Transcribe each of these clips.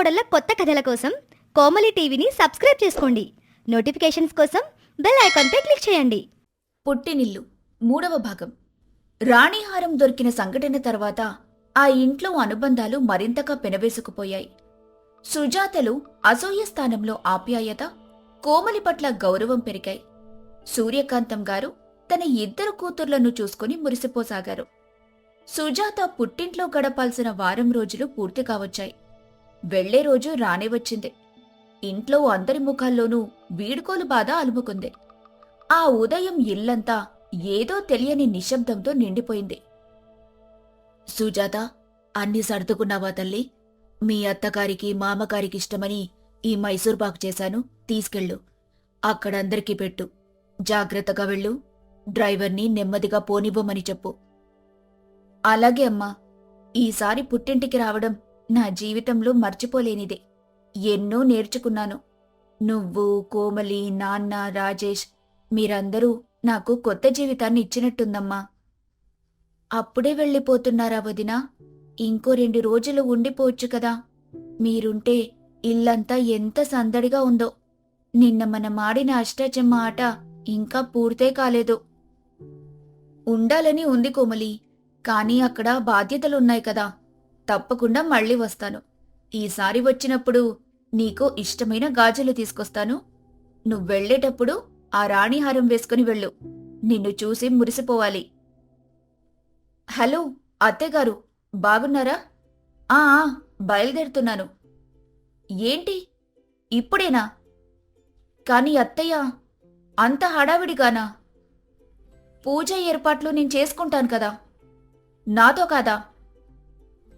కోడళ్ళ కొత్త కథల కోసం కోమలి టీవీని సబ్స్క్రైబ్ చేసుకోండి. నోటిఫికేషన్స్ కోసం బెల్ ఐకాన్పై క్లిక్ చేయండి. పుట్టినిల్లు మూడవ భాగం. రాణిహారం దొరికిన సంఘటన తర్వాత ఆ ఇంట్లో అనుబంధాలు మరింతగా పెనవేసుకుపోయాయి. సుజాతలు అసూయ స్థానంలో ఆప్యాయత కోమలి పట్ల గౌరవం పెరిగాయి. సూర్యకాంతం గారు తన ఇద్దరు కూతుర్లను చూసుకుని మురిసిపోసాగారు. సుజాత పుట్టింట్లో గడపాల్సిన వారం రోజులు పూర్తి కావచ్చాయి. వెళ్ళే రోజు రానే వచ్చింది. ఇంట్లో అందరి ముఖాల్లోనూ వీడుకోలు బాధ అలుముకుంది. ఆ ఉదయం ఇల్లంతా ఏదో తెలియని నిశ్శబ్దంతో నిండిపోయింది. సుజాత అన్ని సర్దుకున్నావా తల్లి? మీ అత్తగారికి మామగారికి ఇష్టమని ఈ మైసూర్ పాకు చేశాను. తీసుకెళ్ళు. అక్కడందరికీ పెట్టు. జాగ్రత్తగా వెళ్ళు. డ్రైవర్ని నెమ్మదిగా పోనివ్వమని చెప్పు. అలాగే అమ్మా. ఈసారి పుట్టింటికి రావడం నా జీవితంలో మర్చిపోలేనిదే. ఎన్నో నేర్చుకున్నాను. నువ్వు కోమలి నాన్న రాజేష్ మీరందరూ నాకు కొత్త జీవితాన్ని ఇచ్చినట్టుందమ్మా. అప్పుడే వెళ్ళిపోతున్నారా వదినా? ఇంకో రెండు రోజులు ఉండిపోవచ్చు కదా. మీరుంటే ఇల్లంతా ఎంత సందడిగా ఉందో. నిన్న మనం ఆడిన అష్టాచెమ్మ ఆట ఇంకా పూర్తే కాలేదు. ఉండాలని ఉంది కోమలి కానీ అక్కడ బాధ్యతలున్నాయి కదా. తప్పకుండా మళ్ళీ వస్తాను. ఈసారి వచ్చినప్పుడు నీకు ఇష్టమైన గాజులు తీసుకొస్తాను. నువ్వు వెళ్ళేటప్పుడు ఆ రాణిహారం వేసుకుని వెళ్ళు. నిన్ను చూసి మురిసిపోవాలి. హలో అత్తేగారు బాగున్నారా? ఆ ఆ, బయలుదేరుతున్నాను. ఏంటి? ఇప్పుడేనా? కాని అత్తయ్య అంత హడావిడిగానా? పూజ ఏర్పాట్లు నేను చేసుకుంటాను కదా. నాతో కాదా?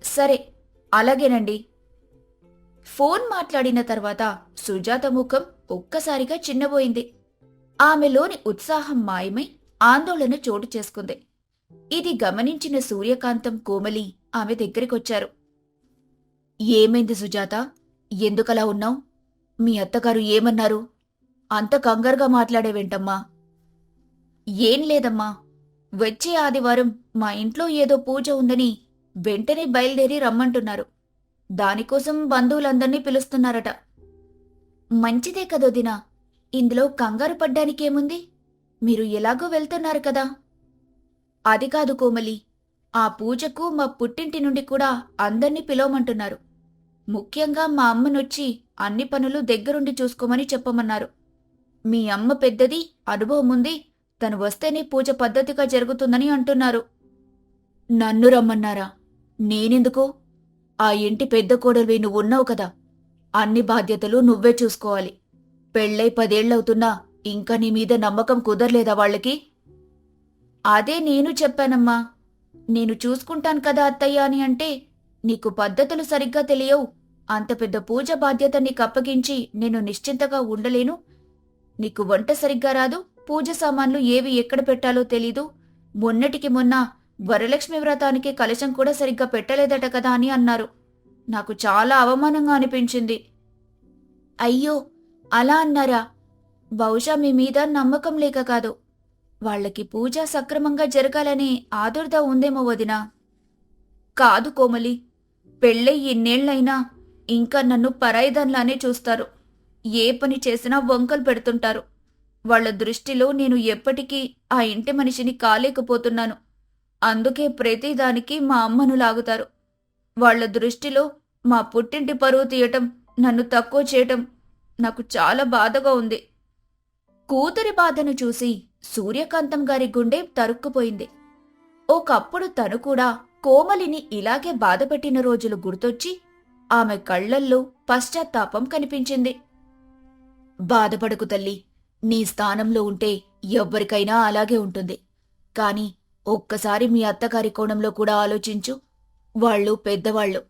సరే అలాగేనండి. ఫోన్ మాట్లాడిన తర్వాత సుజాత ముఖం ఒక్కసారిగా చిన్నబోయింది. ఆమెలోని ఉత్సాహం మాయమై ఆందోళన చోటు చేసుకుంది. ఇది గమనించిన సూర్యకాంతం కోమలి ఆమె దగ్గరికొచ్చారు. ఏమైంది సుజాత? ఎందుకలా ఉన్నావు? మీ అత్తగారు ఏమన్నారు? అంత కంగారుగా మాట్లాడేవేంటమ్మా ఏం లేదమ్మా. వచ్చే ఆదివారం మా ఇంట్లో ఏదో పూజ ఉందని వెంటనే బయలుదేరి రమ్మంటున్నారు. దానికోసం బంధువులందర్నీ పిలుస్తున్నారట. మంచిదే కదోదినా ఇందులో కంగారు పడ్డానికేముంది? మీరు ఎలాగో వెళ్తున్నారు కదా? అది కాదు కోమలి. ఆ పూజకు మా పుట్టింటి నుండి కూడా అందర్నీ పిలవమంటున్నారు. ముఖ్యంగా మా అమ్మనొచ్చి అన్ని పనులు దగ్గరుండి చూసుకోమని చెప్పమన్నారు. మీ అమ్మ పెద్దది అనుభవం ఉంది తను వస్తేనే పూజ పద్ధతిగా జరుగుతుందని అంటున్నారు. నన్ను రమ్మన్నారా? నేనెందుకు? ఆ ఇంటి పెద్ద కోడలివి నువ్వు ఉన్నావు కదా. అన్ని బాధ్యతలు నువ్వే చూసుకోవాలి. పెళ్ళై పదేళ్ళవుతున్నా ఇంకా నీ మీద నమ్మకం కుదరలేదా వాళ్ళకి? అదే నేను చెప్పానమ్మా. నేను చూసుకుంటాను కదా అత్తయ్య అని అంటే నీకు పద్ధతులు సరిగ్గా తెలియవు. అంత పెద్ద పూజ బాధ్యత నీకు అప్పగించి నేను నిశ్చింతగా ఉండలేను. నీకు వంట సరిగ్గా రాదు. పూజ సామాన్లు ఏవి ఎక్కడ పెట్టాలో తెలీదు. మొన్నటికి మొన్న వరలక్ష్మి వ్రతానికి కలశం కూడా సరిగ్గా పెట్టలేదట కదా అని అన్నారు. నాకు చాలా అవమానంగా అనిపించింది. అయ్యో అలా అన్నారా? బహుశా మీ మీద నమ్మకం లేక కాదు. వాళ్ళకి పూజ సక్రమంగా జరగాలని ఆదుర్ద ఉందేమో వదినా. కాదు కోమలి పెళ్ళై ఇన్నేళ్ళైనా ఇంకా నన్ను పరాయిదన్లానే చూస్తారు. ఏ పని చేసినా వంకలు పెడుతుంటారు. వాళ్ళ దృష్టిలో నేను ఎప్పటికీ ఆ ఇంటి మనిషిని కాలేకపోతున్నాను. అందుకే ప్రతిదానికి మా అమ్మను లాగుతారు. వాళ్ళ దృష్టిలో మా పుట్టింటి పరువు తీయటం నన్ను తక్కువ చేయటం నాకు చాలా బాధగా ఉంది. కూతురి బాధను చూసి సూర్యకాంతం గారి గుండె తరుక్కుపోయింది. ఒకప్పుడు తను కూడా కోమలిని ఇలాగే బాధపెట్టిన రోజులు గుర్తొచ్చి ఆమె కళ్ళల్లో పశ్చాత్తాపం కనిపించింది. బాధపడకు తల్లి నీ స్థానంలో ఉంటే ఎవ్వరికైనా అలాగే ఉంటుంది. కాని ఒక్కసారి మీ అత్తగారి కోణంలో కూడా ఆలోచించు. వాళ్ళు పెద్దవాళ్ళు.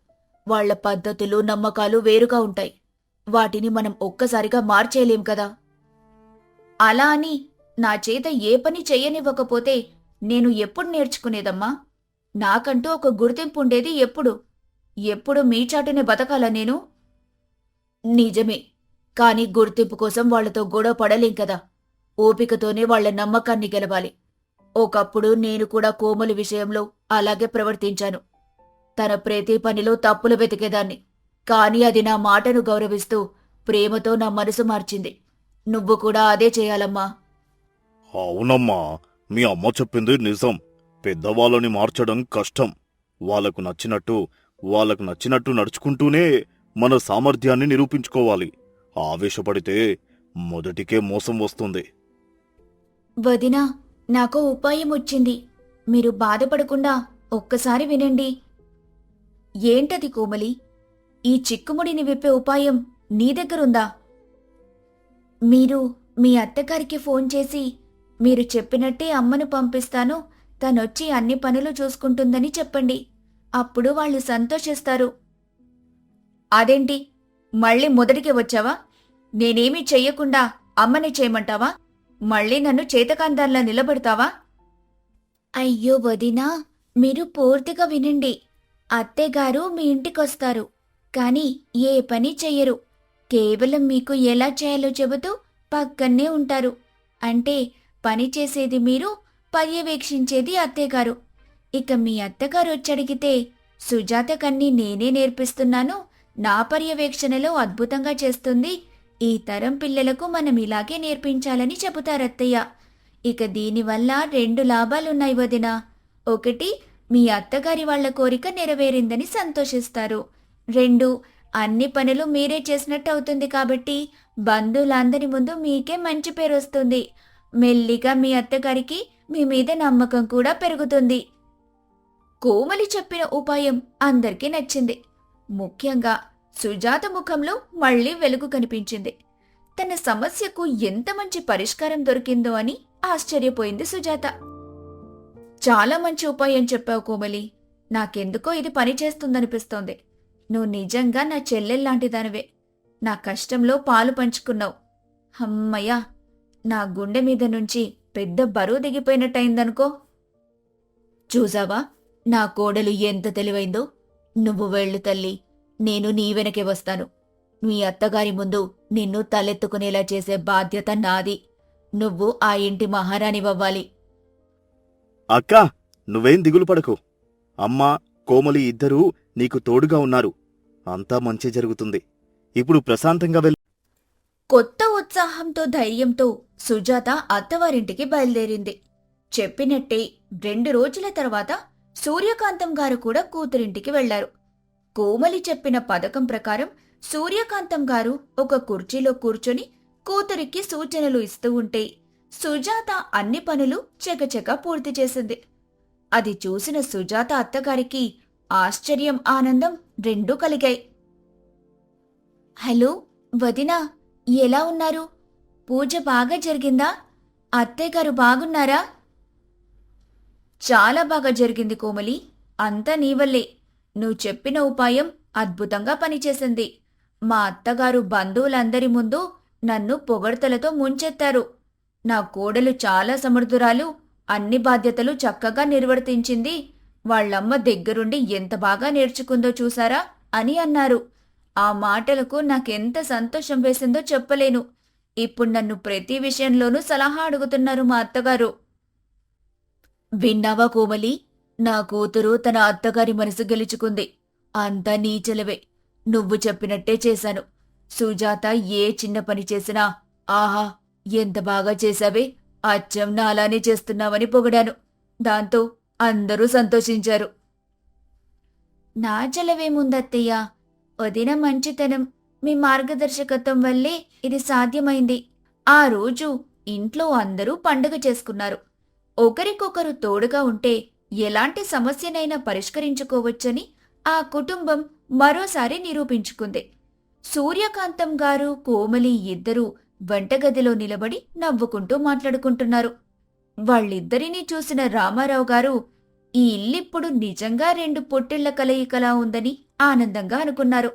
వాళ్ళ పద్ధతులు నమ్మకాలు వేరుగా ఉంటాయి. వాటిని మనం ఒక్కసారిగా మార్చేయలేం కదా. అలా అని నా చేత ఏ పని చెయ్యనివ్వకపోతే నేను ఎప్పుడు నేర్చుకునేదమ్మా? నాకంటూ ఒక గుర్తింపు ఉండేది ఎప్పుడు? ఎప్పుడు మీ చాటునే బతకాలా నేను? నిజమే. కాని గుర్తింపు కోసం వాళ్ళతో గొడవ పడలేం కదా. ఓపికతోనే వాళ్ళ నమ్మకాన్ని గెలవాలి. ఒకప్పుడు నేను కూడా కోమలి విషయంలో అలాగే ప్రవర్తించాను. తన ప్రతి పనిలో తప్పులు వెతికేదాన్ని. కాని అది నా మాటను గౌరవిస్తూ ప్రేమతో నా మనసు మార్చింది. నువ్వు కూడా అదే చేయాలమ్మా. అవునమ్మా మీ అమ్మ చెప్పింది నిజం. పెద్దవాళ్ళని మార్చడం కష్టం. వాళ్ళకు నచ్చినట్టు వాళ్ళకు నచ్చినట్టు నడుచుకుంటూనే మన సామర్థ్యాన్ని నిరూపించుకోవాలి. ఆవేశపడితే మొదటికే మోసం వస్తుంది. వదినా నాకు ఉపాయం వచ్చింది. మీరు బాధపడకుండా ఒక్కసారి వినండి. ఏంటది కోమలి? ఈ చిక్కుముడిని విప్పే ఉపాయం నీ దగ్గరుందా? మీరు మీ అత్తగారికి ఫోన్ చేసి మీరు చెప్పినట్టే అమ్మను పంపిస్తాను. తనొచ్చి అన్ని పనులు చూసుకుంటుందని చెప్పండి. అప్పుడు వాళ్ళు సంతోషిస్తారు. అదేంటి? మళ్ళీ మొదటికి వచ్చావా? నేనేమీ చెయ్యకుండా అమ్మని చేయమంటావా? మళ్ళీ నన్ను చేతకాందాల్లా నిలబడతావా? అయ్యో వదినా మీరు పూర్తిగా వినండి. అత్తేగారు మీ ఇంటికొస్తారు. కాని ఏ పని చెయ్యరు. కేవలం మీకు ఎలా చేయాలో చెబుతూ పక్కనే ఉంటారు. అంటే పని చేసేది మీరు పర్యవేక్షించేది అత్తయ్యగారు ఇక మీ అత్తగారు వచ్చడిగితే సుజాత కన్ని నేనే నేర్పిస్తున్నాను నా పర్యవేక్షణలో అద్భుతంగా చేస్తుంది ఈ తరం పిల్లలకు మనం ఇలాగే నేర్పించాలని చెబుతారత్తయ్య ఇక దీనివల్ల రెండు లాభాలున్నాయి వదిన. ఒకటి మీ అత్తగారి వాళ్ళ కోరిక నెరవేరిందని సంతోషిస్తారు. రెండు అన్ని పనులు మీరే చేసినట్టు అవుతుంది కాబట్టి బంధువులందరి ముందు మీకే మంచి పేరు వస్తుంది. మెల్లిగా మీ అత్తగారికి మీ మీద నమ్మకం కూడా పెరుగుతుంది. కోమలి చెప్పిన ఉపాయం అందరికీ నచ్చింది. ముఖ్యంగా సుజాత ముఖంలో మళ్ళీ వెలుగు కనిపించింది. తన సమస్యకు ఎంత మంచి పరిష్కారం దొరికిందో అని ఆశ్చర్యపోయింది సుజాత. చాలా మంచి ఉపాయం చెప్పావు కోమలి. నాకెందుకో ఇది పనిచేస్తుందనిపిస్తోంది నువ్వు నిజంగా నా చెల్లెల్లాంటిదానివే నా కష్టంలో పాలు పంచుకున్నావు. హమ్మయ్యా నా గుండె మీద నుంచి పెద్ద బరువు దిగిపోయినట్టయిందనుకో. చూసావా నా కోడలు ఎంత తెలివైందో. నువ్వు వెళ్ళు తల్లి. నేను నీ వెనకే వస్తాను. మీ అత్తగారి ముందు నిన్ను తలెత్తుకునేలా చేసే బాధ్యత నాది. నువ్వు ఆ ఇంటి మహారాణివ్వాలి అక్కా నువ్వేం దిగులు పడకు. అమ్మ కోమలి ఇద్దరూ నీకు తోడుగా ఉన్నారు. అంతా మంచి జరుగుతుంది. ఇప్పుడు ప్రశాంతంగా వెళ్ళు కొత్త ఉత్సాహంతో ధైర్యంతో సుజాత అత్తవారింటికి బయలుదేరింది. చెప్పినట్టే రెండు రోజుల తర్వాత సూర్యకాంతం గారు కూడా కూతురింటికి వెళ్ళారు. కోమలి చెప్పిన పథకం ప్రకారం సూర్యకాంతం గారు ఒక కుర్చీలో కూర్చొని కూతురికి సూచనలు ఇస్తూ ఉంటే సుజాత అన్ని పనులు చకచక పూర్తి చేసింది. అది చూసిన సుజాత అత్తగారికి ఆశ్చర్యం ఆనందం రెండూ కలిగాయి. హలో వదినా ఎలా ఉన్నారు? పూజ బాగా జరిగిందా? అత్తయ్య గారు బాగున్నారా? చాలా బాగా జరిగింది కోమలి. అంతా నీ వల్లే. నువ్వు చెప్పిన ఉపాయం అద్భుతంగా పనిచేసింది. మా అత్తగారు బంధువులందరి ముందు నన్ను పొగడ్తలతో ముంచెత్తారు. నా కోడలు చాలా సమర్థురాలు అన్ని బాధ్యతలు చక్కగా నిర్వర్తించింది. వాళ్ళమ్మ దగ్గరుండి ఎంత బాగా నేర్చుకుందో చూసారా అని అన్నారు. ఆ మాటలకు నాకెంత సంతోషం వేసిందో చెప్పలేను. ఇప్పుడు నన్ను ప్రతి విషయంలోనూ సలహా అడుగుతున్నారు మా అత్తగారు. విన్నావా కోమలి? నా కూతురు తన అత్తగారి మనసు గెలుచుకుంది. అంతా నీచలవే నువ్వు చెప్పినట్టే చేశాను. సుజాత ఏ చిన్న పని చేసినా ఆహా ఎంత బాగా చేశావే? అచ్చం నా అలానే చేస్తున్నావని పొగిడాను. దాంతో అందరూ సంతోషించారు. నా చలవేముందత్తయ్యా వదిన మంచితనం మీ మార్గదర్శకత్వం వల్లే ఇది సాధ్యమైంది. ఆ రోజు ఇంట్లో అందరూ పండుగ చేసుకున్నారు. ఒకరికొకరు తోడుగా ఉంటే ఎలాంటి సమస్యనైనా పరిష్కరించుకోవచ్చని ఆ కుటుంబం మరోసారి నిరూపించుకుంది. సూర్యకాంతం గారు కోమలి ఇద్దరూ వంటగదిలో నిలబడి నవ్వుకుంటూ మాట్లాడుకుంటున్నారు. వాళ్ళిద్దరినీ చూసిన రామారావు గారు ఈ ఇల్లిప్పుడు నిజంగా రెండు పొట్టిళ్ళ కలయికలా ఉందని ఆనందంగా అనుకున్నారు.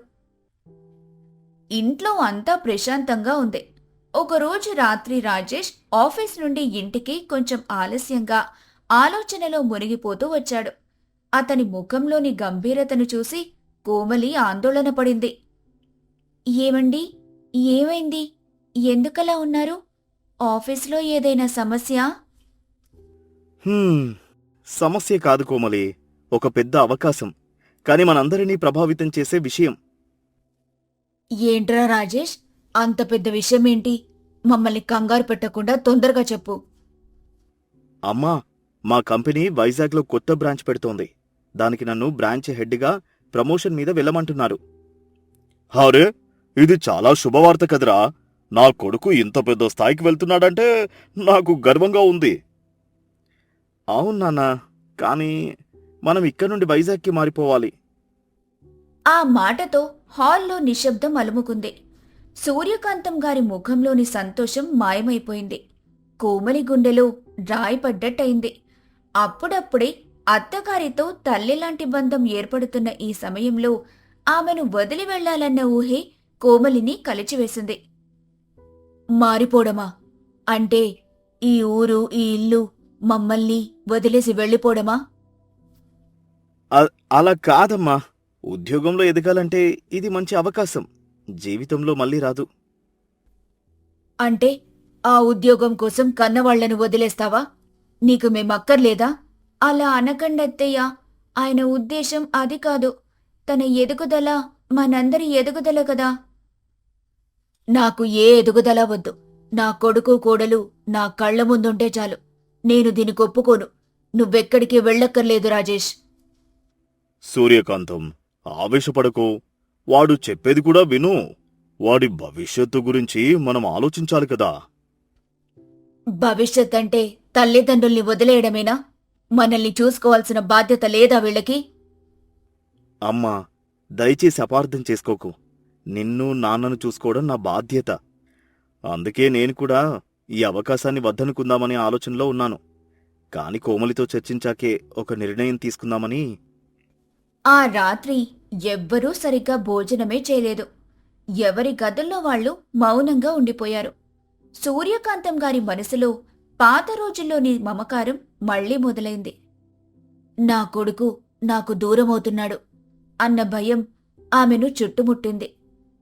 ఇంట్లో అంతా ప్రశాంతంగా ఉంది. ఒకరోజు రాత్రి రాజేష్ ఆఫీస్ నుండి ఇంటికి కొంచెం ఆలస్యంగా ఆలోచనలో మునిగిపోతూ వచ్చాడు. అతని ముఖంలోని గంభీరతను చూసి కోమలి ఆందోళన పడింది. ఏమండి? ఏమైంది? ఎందుకలా ఉన్నారు? ఆఫీస్లో ఏదైనా సమస్య? సమస్య కాదు కోమలి. ఒక పెద్ద అవకాశం. కాని మనందరినీ ప్రభావితం చేసే విషయం. ఏంట్రా రాజేష్? అంత పెద్ద విషయం ఏంటి? మమ్మల్ని కంగారు పెట్టకుండా తొందరగా చెప్పు. అమ్మా మా కంపెనీ వైజాగ్లో కొత్త బ్రాంచ్ పెడుతోంది. దానికి నన్ను బ్రాంచ్ హెడ్గా ప్రమోషన్ మీద వెళ్ళమంటున్నారు. హరే ఇది చాలా శుభవార్త కదరా. నా కొడుకు ఇంత పెద్ద స్థాయికి వెళ్తున్నాడంటే నాకు గర్వంగా ఉంది. అవును నాన్న కానీ మనం ఇక్కడ నుండి వైజాగ్కి మారిపోవాలి. ఆ మాటతో హాల్లో నిశ్శబ్దం అలుముకుంది. సూర్యకాంతం గారి ముఖంలోని సంతోషం మాయమైపోయింది. కోమలి గుండెలో రాయి పడ్డట్టయింది అప్పుడప్పుడే అత్తగారితో తల్లిలాంటి బంధం ఏర్పడుతున్న ఈ సమయంలో ఆమెను వదిలి వెళ్ళాలన్న ఊహే కోమలిని కలిచివేసింది. మారిపోవడమా అంటే ఈ ఊరు ఈ ఇల్లు మమ్మల్ని వదిలేసి వెళ్ళిపోవడమా అ- అలా కాదమ్మా. ఉద్యోగంలో ఎదగాలంటే ఇది మంచి అవకాశం. జీవితంలో మళ్ళీ రాదు. అంటే ఆ ఉద్యోగం కోసం కన్నవాళ్ళను వదిలేస్తావా? నీకు మేమక్కర్లేదా? అలా అనకండత్తయ్య ఆయన ఉద్దేశం అది కాదు. తన ఎదుగుదల మనందరి ఎదుగుదల కదా. నాకు ఏ ఎదుగుదల వద్దు. నా కొడుకు కోడలు నా కళ్ళ ముందుంటే చాలు. నేను దీనికి ఒప్పుకోను నువ్వెక్కడికి వెళ్ళక్కర్లేదు రాజేష్. సూర్యకాంతం ఆవేశపడకు. వాడు చెప్పేది కూడా విను. వాడి భవిష్యత్తు గురించి మనం ఆలోచించాలి కదా. భవిష్యత్ అంటే తల్లిదండ్రుల్ని వదిలేయడమేనా? మనల్ని చూసుకోవాల్సిన బాధ్యత లేదా వీళ్ళకి? అమ్మా దయచేసి అపార్థం చేసుకోకు. నిన్ను నాన్నను చూసుకోవడం నా బాధ్యత. అందుకే నేను కూడా ఈ అవకాశాన్ని వద్దనుకుందామనే ఆలోచనలో ఉన్నాను. కాని కోమలితో చర్చించాకే ఒక నిర్ణయం తీసుకుందామని. ఆ రాత్రి ఎవ్వరూ సరిగ్గా భోజనమే చేయలేదు. ఎవరి గదుల్లో వాళ్ళు మౌనంగా ఉండిపోయారు. సూర్యకాంతం గారి మనసులో పాత రోజుల్లోని మమకారం మళ్ళీ మొదలైంది. నా కొడుకు నాకు దూరమవుతున్నాడు అన్న భయం ఆమెను చుట్టుముట్టింది.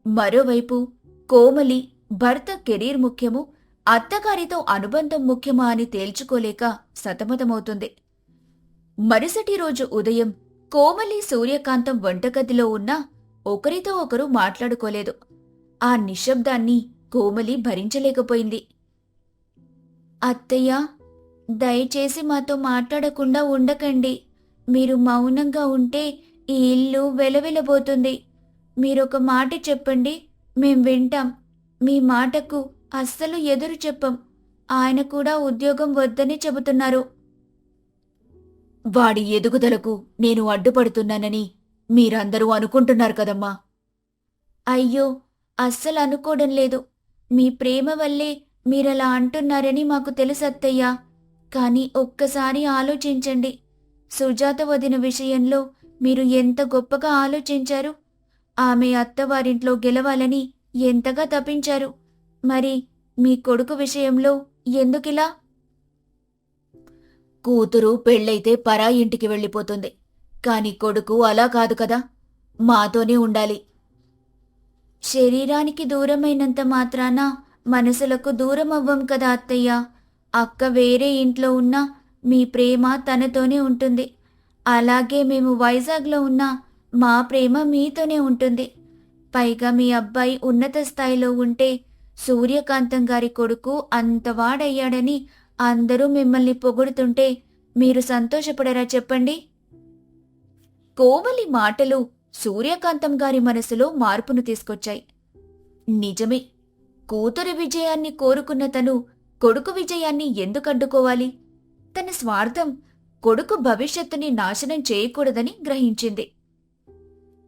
మరోవైపు కోమలి భర్త కెరీర్ ముఖ్యము అత్తగారితో అనుబంధం ముఖ్యమా అని తేల్చుకోలేక సతమతమవుతుంది. మరుసటి రోజు ఉదయం కోమలి సూర్యకాంతం వంటగదిలో ఉన్నా ఒకరితో ఒకరు మాట్లాడుకోలేదు. ఆ నిశ్శబ్దాన్ని కోమలి భరించలేకపోయింది. అత్తయ్య దయచేసి మాతో మాట్లాడకుండా ఉండకండి. మీరు మౌనంగా ఉంటే ఈ ఇల్లు వెలవెలబోతుంది. మీరొక మాట చెప్పండి మేం వింటాం. మీ మాటకు అస్సలు ఎదురు చెప్పం. ఆయన కూడా ఉద్యోగం వద్దని చెబుతున్నారు. వాడి ఎదుగుదలకు నేను అడ్డుపడుతున్నానని మీరందరూ అనుకుంటున్నారు కదమ్మా. అయ్యో అస్సలు అనుకోవడం లేదు. మీ ప్రేమ వల్లే మీరలా అంటున్నారని మాకు తెలుసత్తయ్యా కానీ ఒక్కసారి ఆలోచించండి. సుజాత వదిన విషయంలో మీరు ఎంత గొప్పగా ఆలోచించారు? ఆమె అత్తవారింట్లో గెలవాలని ఎంతగా తప్పించారు మరి మీ కొడుకు విషయంలో ఎందుకిలా? కూతురు పెళ్ళైతే పరా ఇంటికి వెళ్ళిపోతుంది. కాని కొడుకు అలా కాదు కదా. మాతోనే ఉండాలి. శరీరానికి దూరమైనంత మాత్రాన మనసులకు దూరం అవ్వం కదా అత్తయ్య. అక్క వేరే ఇంట్లో ఉన్నా మీ ప్రేమ తనతోనే ఉంటుంది. అలాగే మేము వైజాగ్లో ఉన్నా మా ప్రేమ మీతోనే ఉంటుంది. పైగా మీ అబ్బాయి ఉన్నత స్థాయిలో ఉంటే సూర్యకాంతం గారి కొడుకు అంతవాడయ్యాడని అందరూ మిమ్మల్ని పొగుడుతుంటే మీరు సంతోషపడరా చెప్పండి? కోమలి మాటలు సూర్యకాంతం గారి మనసులో మార్పును తీసుకొచ్చాయి. నిజమే కూతురి విజయాన్ని కోరుకున్న తను కొడుకు విజయాన్ని ఎందుకు అడ్డుకోవాలి? తన స్వార్థం కొడుకు భవిష్యత్తుని నాశనం చేయకూడదని గ్రహించింది.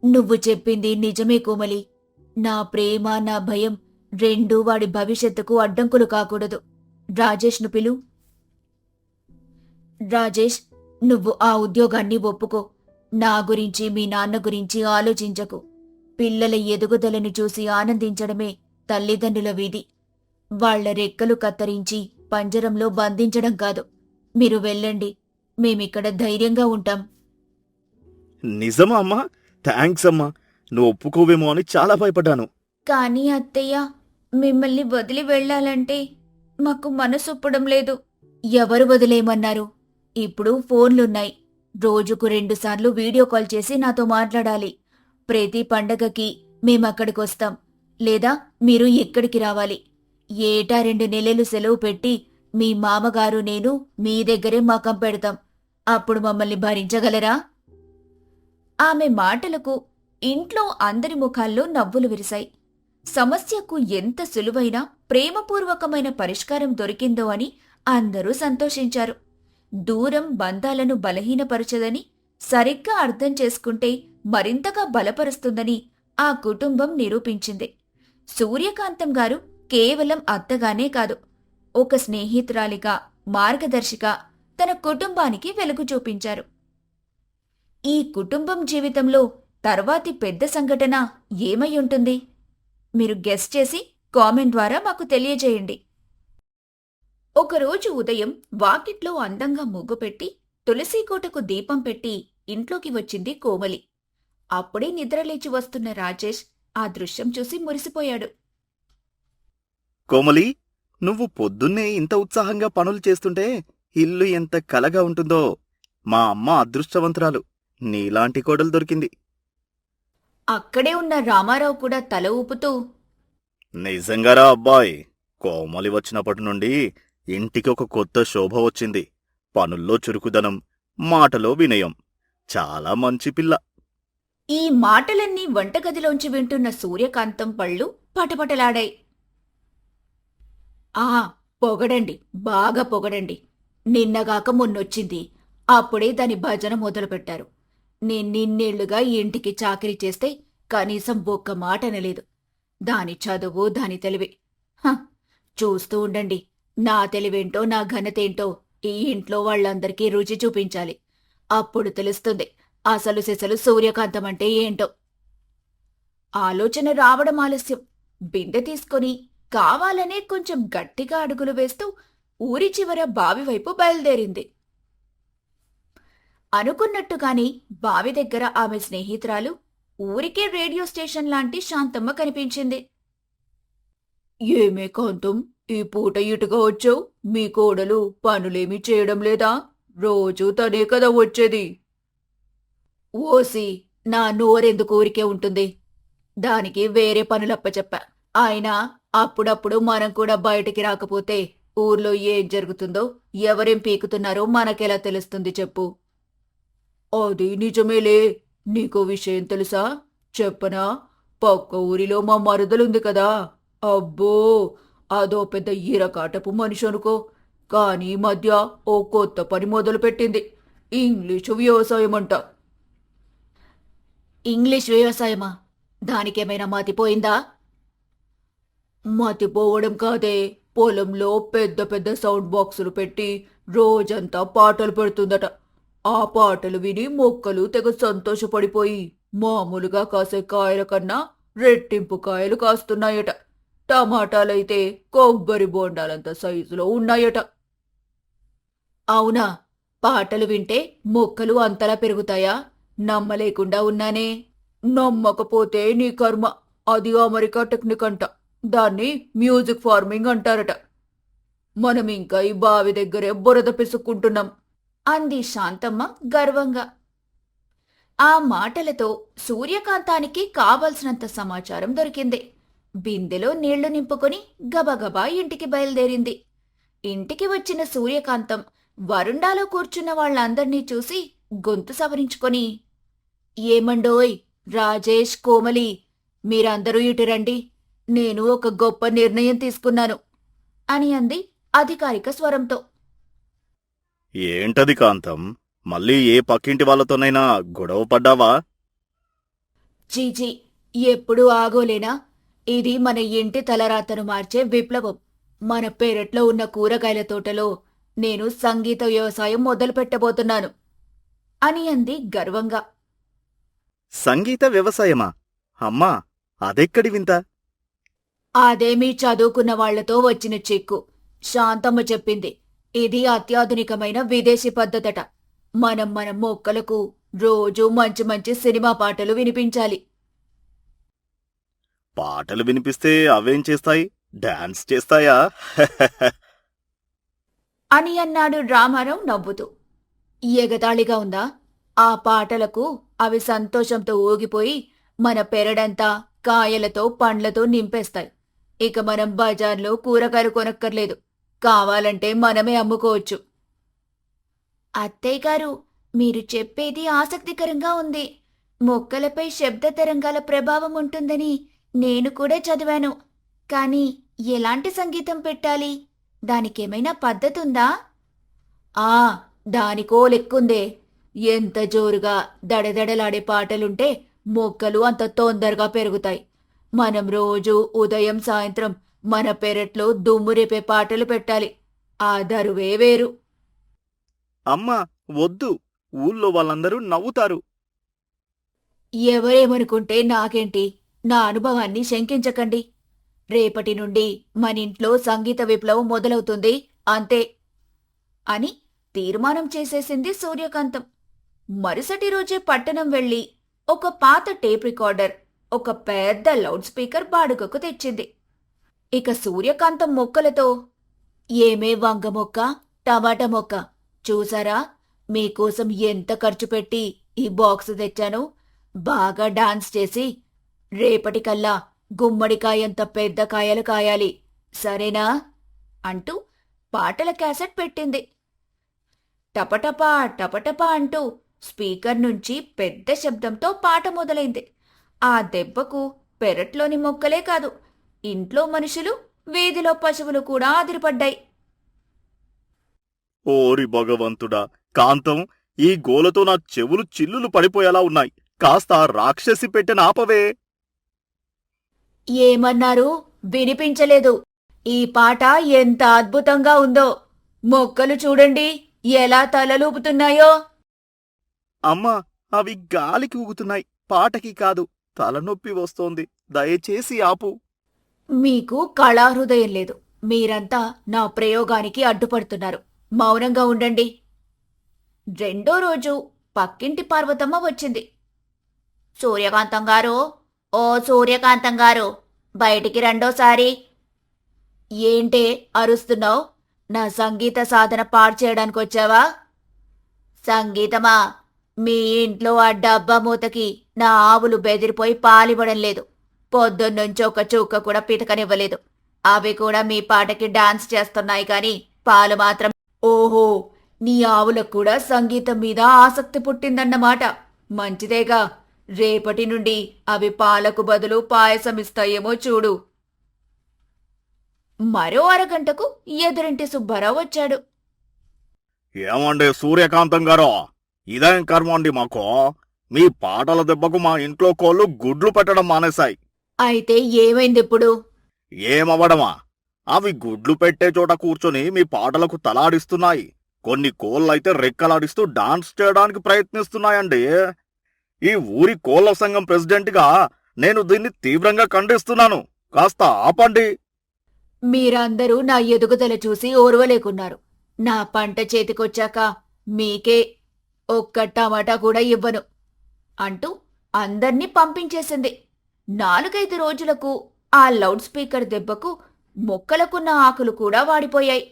నువ్వు చెప్పింది నిజమే కోమలి. నా ప్రేమ నా భయం రెండూ వాడి భవిష్యత్తుకు అడ్డంకులు కాకూడదు. రాజేష్ను పిలు. రాజేష్ నువ్వు ఆ ఉద్యోగాన్ని ఒప్పుకో. నా గురించి మీ నాన్న గురించి ఆలోచించకు. పిల్లల ఎదుగుదలను చూసి ఆనందించడమే తల్లిదండ్రుల విధి. వాళ్ళ రెక్కలు కత్తరించి పంజరంలో బంధించడం కాదు. మీరు వెళ్ళండి. మేమిక్కడ ధైర్యంగా ఉంటాం. నిజమా అమ్మా? థ్యాంక్స్ అమ్మా. నువ్వు ఒప్పుకోవేమో అని చాలా భయపడ్డాను. కానీ అత్తయ్య మిమ్మల్ని వదిలి వెళ్ళాలంటే మాకు మనసొప్పడం లేదు. ఎవరు వదిలేయమన్నారు? ఇప్పుడు ఫోన్లున్నాయి. రోజుకు రెండుసార్లు వీడియో కాల్ చేసి నాతో మాట్లాడాలి. ప్రతి పండగకి మేమక్కడికొస్తాం. లేదా మీరు ఇక్కడికి రావాలి? ఏటా రెండు నెలలు సెలవు పెట్టి మీ మామగారు నేను మీ దగ్గరే మకం పెడతాం. అప్పుడు మమ్మల్ని భరించగలరా? ఆమె మాటలకు ఇంట్లో అందరి ముఖాల్లో నవ్వులు విరిశాయి. సమస్యకు ఎంత సులువైన ప్రేమపూర్వకమైన పరిష్కారం దొరికిందో అని అందరూ సంతోషించారు. దూరం బంధాలను బలహీనపరచదని సరిగ్గా అర్థం చేసుకుంటే మరింతగా బలపరుస్తుందని ఆ కుటుంబం నిరూపించింది. సూర్యకాంతం గారు కేవలం అత్తగానే కాదు ఒక స్నేహితురాలిగా మార్గదర్శిగా తన కుటుంబానికి వెలుగు చూపించారు. ఈ కుటుంబం జీవితంలో తర్వాతి పెద్ద సంఘటన ఏమై ఉంటుంది? మీరు గెస్ట్ చేసి కామెంట్ ద్వారా మాకు తెలియజేయండి. ఒకరోజు ఉదయం వాకిట్లో అందంగా ముగ్గు పెట్టి తులసీకోటకు దీపం పెట్టి ఇంట్లోకి వచ్చింది కోమలి. అప్పుడే నిద్రలేచి వస్తున్న రాజేష్ ఆ దృశ్యం చూసి మురిసిపోయాడు. కోమలి నువ్వు పొద్దున్నే ఇంత ఉత్సాహంగా పనులు చేస్తుంటే ఇల్లు ఎంత కలగా ఉంటుందో. మా అమ్మ అదృష్టవంతురాలు. నీలాంటి కోడలు దొరికింది. అక్కడే ఉన్న రామారావు కూడా తల ఊపుతూ నిజంగారా అబ్బాయ్? కోమలి వచ్చినప్పటి నుండి ఇంటికి ఒక కొత్త శోభ వచ్చింది. పనుల్లో చురుకుదనం మాటలో వినయం. చాలా మంచి పిల్ల. ఈ మాటలన్నీ వంటగదిలోంచి వింటున్న సూర్యకాంతం పళ్ళు పటపటలాడాయి. ఆ పొగడండి బాగా పొగడండి. నిన్నగాక మొన్నొచ్చింది. అప్పుడే దాని భజన మొదలుపెట్టారు. నిన్నేళ్ళుగా ఇంటికి చాకరీ చేస్తే కనీసం ఒక్క మాట అనలేదు. దాని చదువు దాని తెలివి. హ, చూస్తూ ఉండండి. నా తెలివేంటో నా ఘనతేంటో ఈ ఇంట్లో వాళ్ళందరికీ రుచి చూపించాలి. అప్పుడు తెలుస్తుంది. అసలు సెసలు సూర్యకాంతం అంటే ఏంటో? ఆలోచన రావడం ఆలస్యం. బిందె తీసుకొని కావాలనే కొంచెం గట్టిగా అడుగులు వేస్తూ ఊరి చివర బావి వైపు బయలుదేరింది. అనుకున్నట్టుగాని బావి దగ్గర ఆమె స్నేహితురాలు ఊరికే రేడియో స్టేషన్ లాంటి శాంతమ్మ కనిపించింది. ఏమే కాంతం ఈ పూట ఇటుగా వచ్చావు? మీ కోడలు పనులేమీ చేయడం లేదా? రోజూ తనే కదా వచ్చేది. ఓసి నా నోరెందుకు ఊరికే ఉంటుంది? దానికి వేరే పనులప్పచెప్పా. ఆయన అప్పుడప్పుడు మనం కూడా బయటికి రాకపోతే ఊర్లో ఏం జరుగుతుందో ఎవరేం పీకుతున్నారో మనకెలా తెలుస్తుంది చెప్పు. అది నిజమేలే. నీకో విషయం తెలుసా? చెప్పనా? పక్క ఊరిలో మా మరదలుంది కదా. అబ్బో! అదో పెద్ద ఈరకాటపు మనిషి అనుకో. కానీ ఈ మధ్య ఓ కొత్త పని మొదలుపెట్టింది. ఇంగ్లీషు వ్యవసాయం అంట ఇంగ్లీష్ వ్యవసాయమా? దానికేమైనా మతిపోయిందా? మతిపోవడం కాదే. పొలంలో పెద్ద పెద్ద సౌండ్ బాక్సులు పెట్టి రోజంతా పాటలు పెడుతుందట. ఆ పాటలు విని మొక్కలు తెగ సంతోషపడిపోయి మామూలుగా కాసే కాయల కన్నా రెట్టింపు కాయలు కాస్తున్నాయట. టమాటాలైతే కొబ్బరి బోండాలంత సైజులో ఉన్నాయట. అవునా? పాటలు వింటే మొక్కలు అంతలా పెరుగుతాయా? నమ్మలేకుండా ఉన్నానే. నమ్మకపోతే నీ కర్మ. అది అమెరికా టెక్నిక్ అంట. దాన్ని మ్యూజిక్ ఫార్మింగ్ అంటారట. మనం ఇంకా ఈ బావి దగ్గరే బురద పిసుక్కుంటున్నాం. అంది శాంతమ్మ గర్వంగా. ఆ మాటలతో సూర్యకాంతానికి కావలసినంత సమాచారం దొరికింది. బిందెలో నీళ్ళు నింపుకొని గబగబా ఇంటికి బయలుదేరింది. ఇంటికి వచ్చిన సూర్యకాంతం వరుండాలో కూర్చున్న వాళ్ళందర్నీ చూసి గొంతు సవరించుకొని ఏమండోయ్ రాజేష్ కోమలి మీరందరూ ఇటు రండి. నేను ఒక గొప్ప నిర్ణయం తీసుకున్నాను అని అంది అధికారిక స్వరంతో. ఏంటది కాంతం? మళ్ళీ ఏ పక్కింటి వాళ్ళతోనైనా గొడవ పడ్డావా? చీచీ ఎప్పుడూ ఆగోలేనా? ఇది మన ఇంటి తలరాతను మార్చే విప్లవం. మన పెరట్లో ఉన్న కూరగాయల తోటలో నేను సంగీత వ్యవసాయం మొదలు పెట్టబోతున్నాను అని అంది గర్వంగా. సంగీత వ్యవసాయమా? అమ్మా అదెక్కడి వింత? అదేమీ చదువుకున్న వాళ్ళతో వచ్చిన చిక్కు. శాంతమ్మ చెప్పింది ఇది అత్యాధునికమైన విదేశీ పద్ధతట. మనం మన మొక్కలకు రోజూ మంచి మంచి సినిమా పాటలు వినిపించాలి. పాటలు వినిపిస్తే అవేం చేస్తాయి? డాన్స్ చేస్తాయా? అని అన్నాడు రామారావు నవ్వుతూ. ఎగతాళిగా ఉందా? ఆ పాటలకు అవి సంతోషంతో ఊగిపోయి మన పెరడంతా కాయలతో పండ్లతో నింపేస్తాయి. ఇక మనం బజార్లో కూరగాయలు కొనక్కర్లేదు. కావాలంటే మనమే అమ్ముకోవచ్చు. అత్తయ్య గారు మీరు చెప్పేది ఆసక్తికరంగా ఉంది. మొక్కలపై శబ్ద తరంగాల ప్రభావం ఉంటుందని నేను కూడా చదివాను. కానీ ఎలాంటి సంగీతం పెట్టాలి? దానికేమైనా పద్ధతి ఉందా ఆ దానికో లెక్కుందే. ఎంత జోరుగా దడదడలాడే పాటలుంటే మొక్కలు అంత తొందరగా పెరుగుతాయి. మనం రోజు ఉదయం సాయంత్రం మన పెరట్లో దుమ్ము రేపే పాటలు పెట్టాలి. ఆ దరువే వేరు. అమ్మా వద్దు. ఊళ్ళో వాళ్ళందరూ నవ్వుతారు. ఎవరేమనుకుంటే నాకేంటి? నా అనుభవాన్ని శంకించకండి. రేపటి నుండి మన ఇంట్లో సంగీత విప్లవం మొదలవుతుంది. అంతే. అని తీర్మానం చేసేసింది సూర్యకాంతం. మరుసటి రోజే పట్టణం వెళ్ళి ఒక పాత టేప్ రికార్డర్ ఒక పెద్ద లౌడ్ స్పీకర్ బాడుగకు తెచ్చింది. ఇక సూర్యకాంతం మొక్కలతో ఏమే వంగ మొక్క టమాటా మొక్క చూసారా? మీకోసం ఎంత ఖర్చు పెట్టి ఈ బాక్స్ తెచ్చాను? బాగా డాన్స్ చేసి రేపటికల్లా గుమ్మడికాయంత పెద్ద కాయలు కాయాలి సరేనా అంటూ పాటల క్యాసెట్ పెట్టింది. టపటపా టపటపా అంటూ స్పీకర్ నుంచి పెద్ద శబ్దంతో పాట మొదలైంది. ఆ దెబ్బకు పెరట్లోని మొక్కలే కాదు ఇంట్లో మనుషులు వీధిలో పశువులు కూడా అదిరిపడ్డాయి. ఓరి భగవంతుడా కాంతం ఈ గోలతో నా చెవులు చిల్లులు పడిపోయేలా ఉన్నాయి. కాస్త రాక్షసి పెట్టిన ఆపవే. ఏమన్నారు? వినిపించలేదు. ఈ పాట ఎంత అద్భుతంగా ఉందో. మొక్కలు చూడండి ఎలా తలలూపుతున్నాయో. అమ్మా అవి గాలికి ఊగుతున్నాయి. పాటకి కాదు తలనొప్పి వస్తోంది. దయచేసి ఆపు. మీకు కళాహృదయం లేదు. మీరంతా నా ప్రయోగానికి అడ్డుపడుతున్నారు. మౌనంగా ఉండండి. రెండో రోజు పక్కింటి పార్వతమ్మ వచ్చింది. సూర్యకాంతం గారు ఓ సూర్యకాంతం గారు బయటికి రెండోసారి. ఏంటే అరుస్తున్నావు? నా సంగీత సాధన పాడు చేయడానికి వచ్చావా సంగీతమా? మీ ఇంట్లో ఆ డబ్బా మూతకి నా ఆవులు బెదిరిపోయి పాలివ్వడం లేదు. పొద్దున్నుంచి ఒక చుక్క కూడా పితకనివ్వలేదు అవి కూడా మీ పాటకి డాన్స్ చేస్తున్నాయి కానీ పాలు మాత్రం ఓహో నీ ఆవులకు కూడా సంగీతం మీద ఆసక్తి పుట్టిందన్నమాట. మంచిదేగా. రేపటి నుండి అవి పాలకు బదులు పాయసం ఇస్తాయేమో చూడు. మరో అరగంటకు ఎదురింటి సుబ్బారావు వచ్చాడు. ఏమండి సూర్యకాంతం గారు? ఇదేం కర్మ అండి మాకు? మీ పాటల దెబ్బకు మా ఇంట్లో కోళ్ళు గుడ్లు పెట్టడం మానేశాయి. అయితే ఏమైంది ఇప్పుడు? ఏమవ్వడమా? అవి గుడ్లు పెట్టే చోట కూర్చొని మీ పాటలకు తలాడిస్తున్నాయి. కొన్ని కోళ్ళైతే రెక్కలాడిస్తూ డాన్స్ చేయడానికి ప్రయత్నిస్తున్నాయండి. ఈ ఊరి కోళ్ళ సంఘం ప్రెసిడెంట్గా నేను దీన్ని తీవ్రంగా ఖండిస్తున్నాను. కాస్త ఆపండి. మీరందరూ నా ఎదుగుదల చూసి ఓర్వలేకున్నారు. నా పంట చేతికొచ్చాక మీకే ఒక్క టమాటా కూడా ఇవ్వను అంటూ అందర్నీ పంపించేసింది. నాలుగైదు రోజులకు ఆ లౌడ్ స్పీకర్ దెబ్బకు మొక్కలకున్న ఆకులు కూడా వాడిపోయాయి.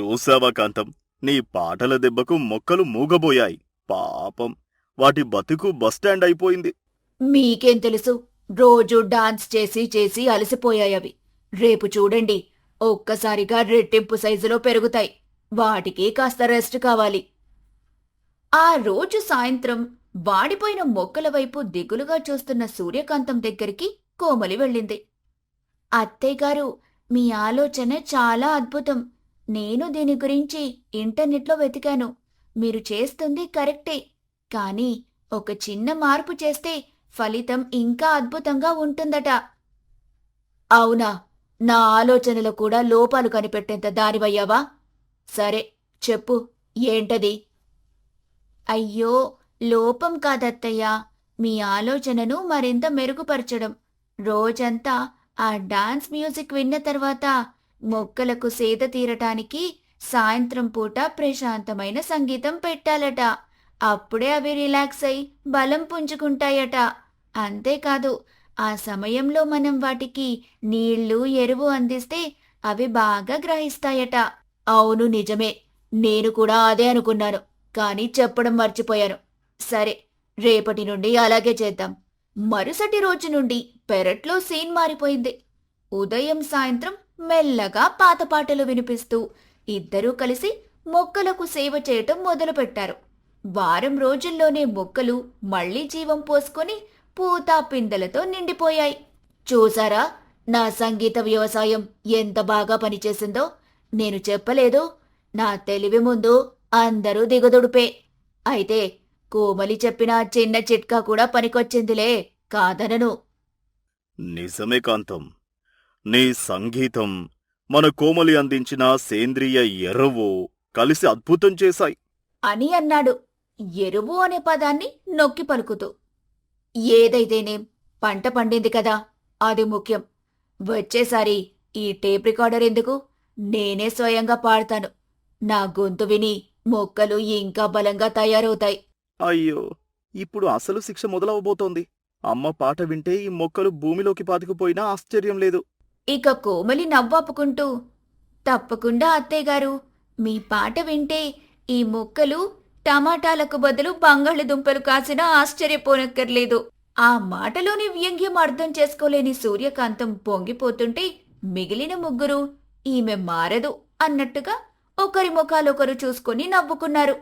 చూసావా కాంతం? నీ పాటల దెబ్బకు మొక్కలు మూగబోయాయి. పాపం. వాటి బతుకు బస్టాండ్ అయిపోయింది. మీకేం తెలుసు? రోజు డాన్స్ చేసి చేసి అలసిపోయాయవి రేపు చూడండి. ఒక్కసారిగా రెట్టింపు సైజులో పెరుగుతాయి. వాటికి కాస్త రెస్ట్ కావాలి. ఆ రోజు సాయంత్రం వాడిపోయిన మొక్కల వైపు దిగులుగా చూస్తున్న సూర్యకాంతం దగ్గరికి కోమలి వెళ్ళింది. అత్తయ్యగారు మీ ఆలోచన చాలా అద్భుతం. నేను దీని గురించి ఇంటర్నెట్లో వెతికాను. మీరు చేస్తుంది కరెక్టే. కానీ ఒక చిన్న మార్పు చేస్తే ఫలితం ఇంకా అద్భుతంగా ఉంటుందట. అవునా? నా ఆలోచనలో కూడా లోపాలు కనిపెట్టేంత దారివయ్యావా? సరే చెప్పు ఏంటది? అయ్యో లోపం కాదత్తయ్యా. మీ ఆలోచనను మరింత మెరుగుపరచడం. రోజంతా ఆ డాన్స్ మ్యూజిక్ విన్న తర్వాత మొక్కలకు సేద తీరటానికి సాయంత్రం పూట ప్రశాంతమైన సంగీతం పెట్టాలట. అప్పుడే అవి రిలాక్స్ అయి బలం పుంజుకుంటాయట. అంతేకాదు ఆ సమయంలో మనం వాటికి నీళ్ళు ఎరువు అందిస్తే అవి బాగా గ్రహిస్తాయట. అవును నిజమే. నేను కూడా అదే అనుకున్నాను కానీ చెప్పడం మర్చిపోయాను. సరే రేపటి నుండి అలాగే చేద్దాం. మరుసటి రోజు నుండి పెరట్లో సీన్ మారిపోయింది. ఉదయం సాయంత్రం మెల్లగా పాత పాటలు వినిపిస్తూ ఇద్దరూ కలిసి మొక్కలకు సేవ చేయటం మొదలుపెట్టారు. వారం రోజుల్లోనే మొక్కలు మళ్ళీ జీవం పోసుకొని పూతా పిందెలతో నిండిపోయాయి. చూసారా? నా సంగీత వ్యవసాయం ఎంత బాగా పనిచేసిందో! నేను చెప్పలేదు. నా తెలివి ముందు అందరూ దిగదుడుపే. అయితే కోమలి చెప్పిన చిన్న చిట్కా కూడా పనికొచ్చిందిలే కాదనను. నిజమే కాంతం. నీ సంగీతం మన కోమలి అందించిన సేంద్రియ ఎరువు కలిసి అద్భుతం చేశాయి. అని అన్నాడు. ఎరువు అనే పదాన్ని నొక్కి పలుకుతూ. ఏదైతేనేం పంట పండింది కదా అది ముఖ్యం. వచ్చేసారి ఈ టేప్ రికార్డర్ ఎందుకు? నేనే స్వయంగా పాడతాను. నా గొంతు విని మొక్కలు ఇంకా బలంగా తయారవుతాయి. అయ్యో ఇప్పుడు అసలు శిక్ష మొదలవబోతోంది. అమ్మ పాట వింటే ఈ మొక్కలు భూమిలోకి పాతుకుపోయినా ఆశ్చర్యం లేదు. ఇక కోమలి నవ్వాపుకుంటూ తప్పకుండా అత్తయ్యగారు మీ పాట వింటే ఈ మొక్కలు టమాటాలకు బదులు బంగాళదుంపలు కాసినా ఆశ్చర్యపోనక్కర్లేదు. ఆ మాటలోని వ్యంగ్యం అర్థం చేసుకోలేని సూర్యకాంతం పొంగిపోతుంటే మిగిలిన ముగ్గురు ఈమె మారదు అన్నట్టుగా ఒకరి ముఖాలొకరు చూసుకొని నవ్వుకున్నారు.